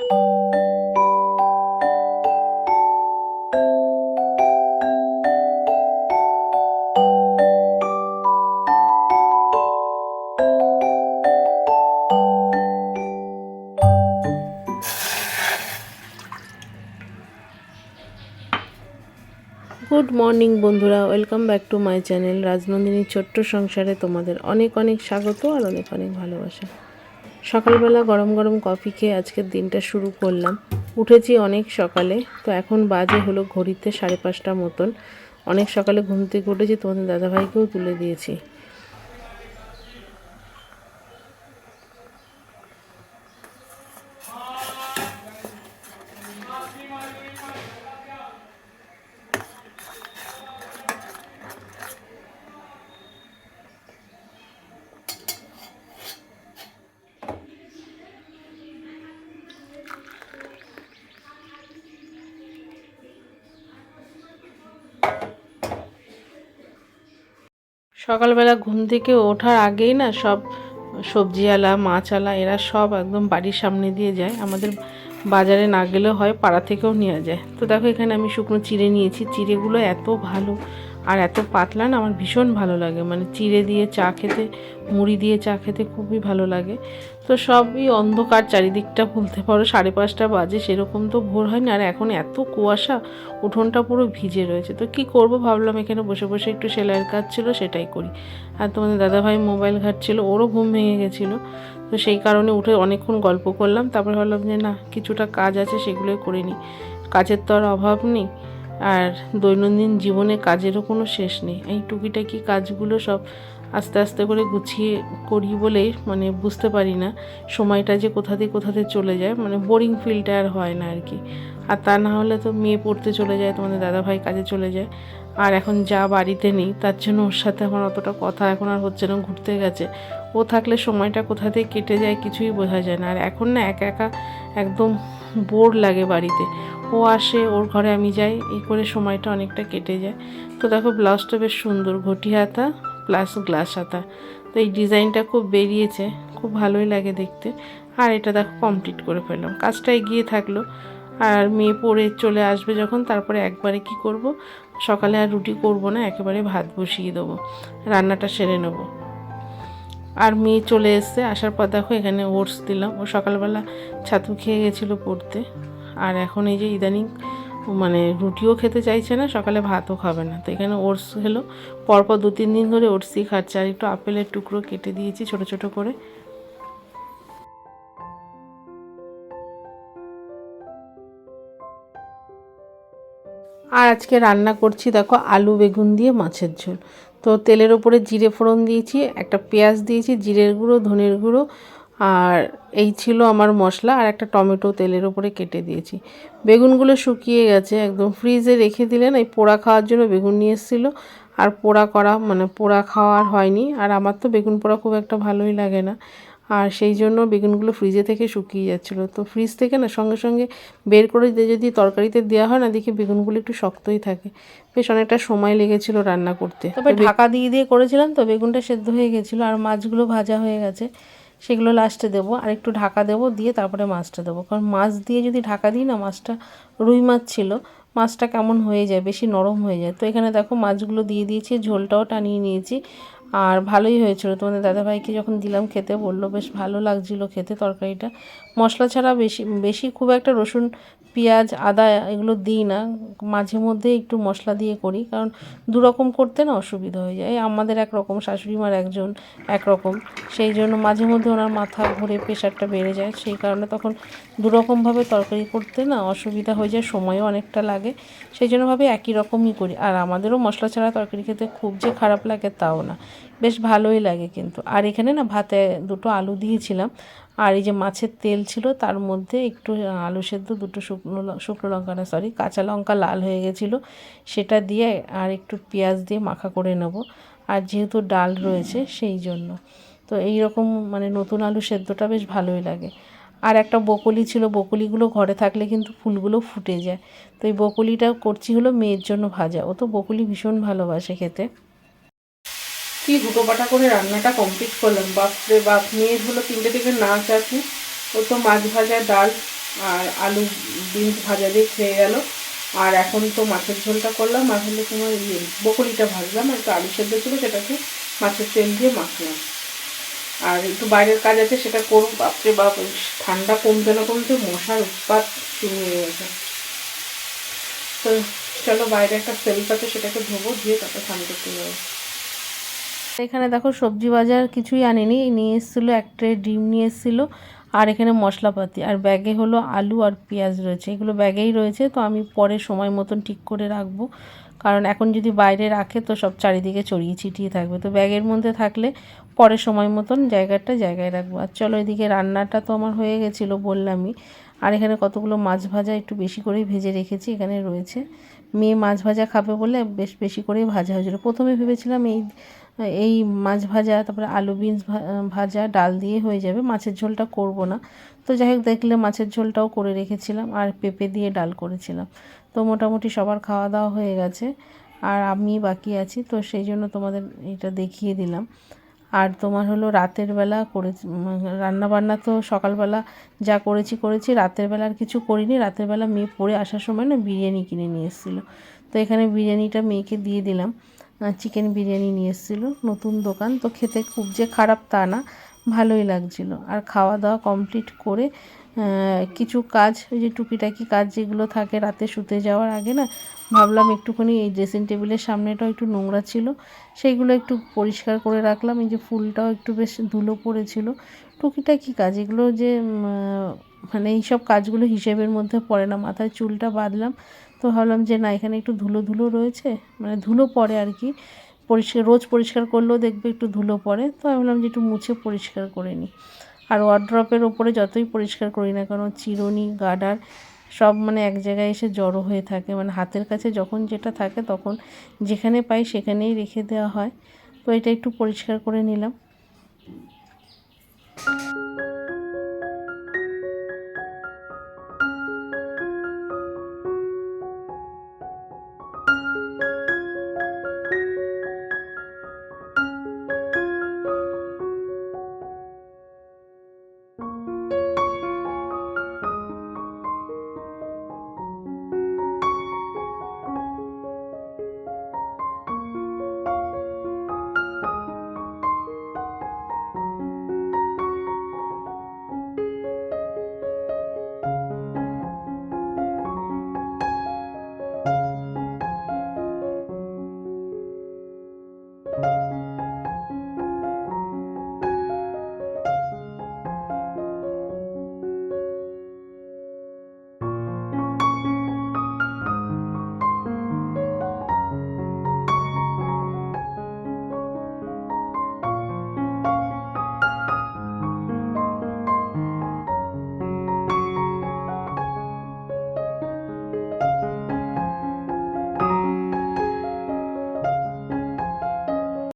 Good morning বন্ধুরা, welcome back to my channel রাজনন্দিনীর ছোট্ট সংসারে তোমাদের অনেক অনেক স্বাগত আর অনেক অনেক ভালোবাসা। সকালবেলা গরম গরম কফি খেয়ে আজকের দিনটা শুরু করলাম। উঠেছি অনেক সকালে, তো এখন বাজে হলো ঘড়িতে সাড়ে পাঁচটা মতন। অনেক সকালে ঘুম থেকে উঠেছি, তোমাদের দাদাভাইকেও তুলে দিয়েছি। সকালবেলা ঘুম থেকে ওঠার আগেই না সব সবজিওয়ালা মাছওয়ালা এরা সব একদম বাড়ির সামনে দিয়ে যায়। আমাদের বাজারে না গেলেও হয়, পাড়া থেকেও নেওয়া যায়। তো দেখো এখানে আমি শুকনো চিড়ে নিয়েছি। চিড়েগুলো এত ভালো। আর এত পাতলা না, আমার ভীষণ ভালো লাগে। মানে চিড়ে দিয়ে চা খেতে, মুড়ি দিয়ে চা খেতে খুবই ভালো লাগে। তো সবই অন্ধকার, চারিদিকটা বলতে পারো, সাড়ে পাঁচটা বাজে, সেরকম তো ভোর হয়নি। আর এখন এত কুয়াশা, উঠোনটা পুরো ভিজে রয়েছে। তো কি করব ভাবলাম, এখানে বসে বসে একটু সেলাইয়ের কাজ ছিল, সেটাই করি। আর তোমাদের দাদাভাই মোবাইল ঘাটছিল, ওরও ঘুম ভেঙে গেছিল। তো সেই কারণে উঠে অনেকক্ষণ গল্প করলাম। তারপরে ভাবলাম যে না, কিছুটা কাজ আছে, সেগুলোই করে নিই। কাজের তো আর অভাব নেই। আর দৈনন্দিন জীবনে কাজেরও কোনো শেষ নেই। এই টুকিটাকি কাজগুলো সব আস্তে আস্তে করে গুছিয়ে করি বলে মানে বুঝতে পারি না সময়টা যে কোথা দিয়ে কোথাতে চলে যায়। মানে বোরিং ফিলটা আর হয় না আর কি আর তা না হলে তো মেয়ে পড়তে চলে যায়, তোমাদের দাদাভাই কাজে চলে যায়। আর এখন যা বাড়িতে নেই, তার জন্য ওর সাথে আমার অতটা কথা এখন আর হচ্ছে না, ঘুরতে গেছে। ও থাকলে সময়টা কোথা থেকে কেটে যায় কিছুই বোঝা যায় না। আর এখন না একা একা একদম বোর লাগে বাড়িতে। ও আসে, ওর ঘরে আমি যাই এই করে সময়টা অনেকটা কেটে যায়। তো দেখো, ব্লাউজটা বেশ সুন্দর, ঘটি হাতা প্লাস গ্লাস হাতা। তো এই ডিজাইনটা খুব বেরিয়েছে, খুব ভালোই লাগে দেখতে। আর এটা দেখো কমপ্লিট করে ফেললাম। কাজটা এগিয়ে থাকল। আর মেয়ে পরে চলে আসবে যখন, তারপরে একবারে কি করব? সকালে আর রুটি করব না, একেবারে ভাত বসিয়ে দেবো। রান্নাটা সেরে নেব। আর মেয়ে চলে এসছে, আসার পর দেখো, এখানে ওটস দিলাম। ও সকালবেলা ছাতু খেয়ে গেছিল পড়তে। আর এখন এই যে ইদানিং মানে রুটিও খেতে চাইছে না, সকালে ভাতও খাবে না। তো এখানে ওটস খেলো। পরপর দু তিন দিন ধরে ওটসই খাচ্ছে। আর একটু আপেলের টুকরো কেটে দিয়েছি ছোট ছোট করে। আর আজকে রান্না করছি দেখো আলু বেগুন দিয়ে মাছের ঝোল। তো তেলের ওপরে জিরে ফোড়ন দিয়েছি, একটা পেঁয়াজ দিয়েছি, জিরের গুঁড়ো, ধনের গুঁড়ো আর এই ছিল আমার মশলা আর একটা টমেটো তেলের ওপরে কেটে দিয়েছি। বেগুনগুলো শুকিয়ে গেছে একদম ফ্রিজে রেখে দিলেন এই পোড়া খাওয়ার জন্য বেগুন নিয়ে এসেছিল। আর পোড়া করা মানে পোড়া খাওয়ার হয়নি। আর আমার তো বেগুন পোড়া খুব একটা ভালোই লাগে না। আর সেই জন্য বেগুনগুলো ফ্রিজে থেকে শুকিয়ে যাচ্ছিল। তো ফ্রিজ থেকে না সঙ্গে সঙ্গে বের করে দিয়ে যদি তরকারিতে দেওয়া হয় না দেখি বেগুনগুলো একটু শক্তই থাকে। বেশ অনেকটা সময় লেগেছিল রান্না করতে। তবে ঢাকা দিয়ে দিয়ে করেছিলাম তো বেগুনটা সেদ্ধ হয়ে গেছিল আর মাছগুলো ভাজা হয়ে গেছে। সেগুলো লাস্টে দেবো। আর একটু ঢাকা দেবো, দিয়ে তারপরে মাছটা দেবো। কারণ মাছ দিয়ে যদি ঢাকা দিই না, মাছটা রুই মাছ ছিল, মাছটা কেমন হয়ে যায়, বেশি নরম হয়ে যায়। তো এখানে দেখো মাছগুলো দিয়ে দিয়েছি, ঝোলটাও টানিয়ে নিয়েছি। আর ভালোই হয়েছিল। তোমাদের দাদাভাইকে যখন দিলাম খেতে, বলল, বেশ ভালো লাগছিল খেতে তরকারিটা। মশলা ছাড়া বেশি বেশি খুব একটা রসুন পেঁয়াজ, আদা এগুলো দিই না। মাঝে মধ্যে একটু মশলা দিয়ে করি, কারণ দুরকম করতে না অসুবিধা হয়ে যায়। আমাদের একরকম শাশুড়ি মার একজন একরকম। সেই জন্য মাঝে মধ্যে ওনার মাথা ঘুরে প্রেশারটা বেড়ে যায়। সেই কারণে তখন দুরকমভাবে তরকারি করতে না অসুবিধা হয়ে যায়, সময়ও অনেকটা লাগে। সেই জন্য ভাবে একই রকমই করি। আর আমাদেরও মশলা ছাড়া তরকারি খেতে খুব যে খারাপ লাগে তাও না। বেশ ভালোই লাগে কিন্তু। আর এখানে না ভাতে দুটো আলু দিয়েছিলাম। আর এই যে মাছের তেল ছিল, তার মধ্যে একটু আলু সেদ্ধ, দুটো শুকনো শুকনো লঙ্কা না সরি কাঁচা লঙ্কা লাল হয়ে গেছিল। সেটা দিয়ে আর একটু পেঁয়াজ দিয়ে মাখা করে নেব। আর যেহেতু ডাল রয়েছে, সেই জন্য। তো এই রকম মানে নতুন আলু সেদ্ধটা বেশ ভালোই লাগে। আর একটা বকলি ছিল, বকলিগুলো ঘরে থাকলে কিন্তু ফুলগুলো ফুটে যায়। তো এই বকলিটা করছি হলো মেয়ের জন্য ভাজা। ও তো বকলি ভীষণ ভালোবাসে খেতে। কি পাটা করে রান্নাটা কমপ্লিট করলাম। বাপরে বাপ মেয়ের হলো তিনটে থেকে নাচ আছে। ও তো মাছ ভাজা, ডাল আর আলু বিনস ভাজা দিয়ে খেয়ে গেল। আর এখন তো মাছের ঝোলটা করলাম। আর হলো তোমার ইয়ে বকরিটা ভাজলাম। আর একটু আলু সেদ্ধ ছিল, সেটাকে মাছের তেল দিয়ে মাখলাম। আর একটু বাইরের কাজ আছে, সেটা করুক বাপরে বাপ ঠান্ডা কমতে না কমতে মশার উৎপাত শুরু হয়ে গেছে। তো চলো বাইরে একটা সেলফ আছে, সেটাকে ধোবো, দিয়ে তারপর স্নান করতে যাব। এখানে দেখো সবজি বাজার কিছুই আনিনি। নিয়ে এসেছিল এক ট্রে ডিম নিয়ে এসেছিল আর এখানে মশলাপাতি। আর ব্যাগে হলো আলু আর পেঁয়াজ রয়েছে। এগুলো ব্যাগেই রয়েছে, তো আমি পরে সময় মতন ঠিক করে রাখব। কারণ এখন যদি বাইরে রাখে, তো সব চারিদিকে ছড়িয়ে ছিটিয়ে থাকবে। তো ব্যাগের মধ্যে থাকলে পরে সময় মতন জায়গাটা জায়গায় রাখব। আর চলো এদিকে রান্নাটা তো আমার হয়ে গেছিল বললামই। আর এখানে কতগুলো মাছ ভাজা একটু বেশি করেই ভেজে রেখেছি, এখানে রয়েছে। মেয়ে মাছ ভাজা খাবে বলে বেশ বেশি করেই ভাজা হয়েছিলো। প্রথমে ভেবেছিলাম এই এই মাছ ভাজা, তারপরে আলু বিনস ভাজা, ডাল দিয়ে হয়ে যাবে। মাছের ঝোলটা করব না। তো যাই হোক, দেখলে মাছের ঝোলটাও করে রেখেছিলাম আর পেঁপে দিয়ে ডাল করেছিলাম। তো মোটামুটি সবার খাওয়া দাওয়া হয়ে গেছে আর আমি বাকি আছি। তো সেই জন্য তোমাদের এটা দেখিয়ে দিলাম। আর তোমার হলো রাতের বেলা করে রান্না বান্না তো সকালবেলা যা করেছি করেছি। রাতের বেলা আর কিছু করিনি। রাতের বেলা মেয়ে পড়ে আসার সময় না বিরিয়ানি কিনে নিয়ে এসেছিল। তো এখানে বিরিয়ানিটা মেয়েকে দিয়ে দিলাম। চিকেন বিরিয়ানি নিয়ে এসেছিল, নতুন দোকান, তো খেতে খুব যে খারাপ তা না, ভালোই লাগছিল। আর খাওয়া দাওয়া কমপ্লিট করে কিছু কাজ, ওই যে টুকিটাকি কাজ যেগুলো থাকে রাতে শুতে যাওয়ার আগে না, ভাবলাম একটুখানি এই ড্রেসিং টেবিলের সামনেটাও একটু নোংরা ছিল, সেইগুলো একটু পরিষ্কার করে রাখলাম, এই যে ফুলটাও একটু বেশ ধুলো পড়েছিল। টুকিটাকি কাজ, এগুলো যে মানে এইসব কাজগুলো হিসেবের মধ্যে পড়ে না, মাথায় চুলটা বাঁধলাম তো ভাবলাম যে না, এখানে একটু ধুলো ধুলো রয়েছে মানে ধুলো পড়ে আর কি। পরিষ্কার, রোজ পরিষ্কার করলেও দেখবে একটু ধুলো পড়ে, তো আমি ভাবলাম যে একটু মুছে পরিষ্কার করে নিই। আর ওয়ার্ড্রপের ওপরে যতই পরিষ্কার করি না কারণ চিরুনি গার্ডার সব মানে এক জায়গায় এসে জড়ো হয়ে থাকে। মানে হাতের কাছে যখন যেটা থাকে, তখন যেখানে পাই সেখানেই রেখে দেওয়া হয়। তো এটা একটু পরিষ্কার করে নিলাম।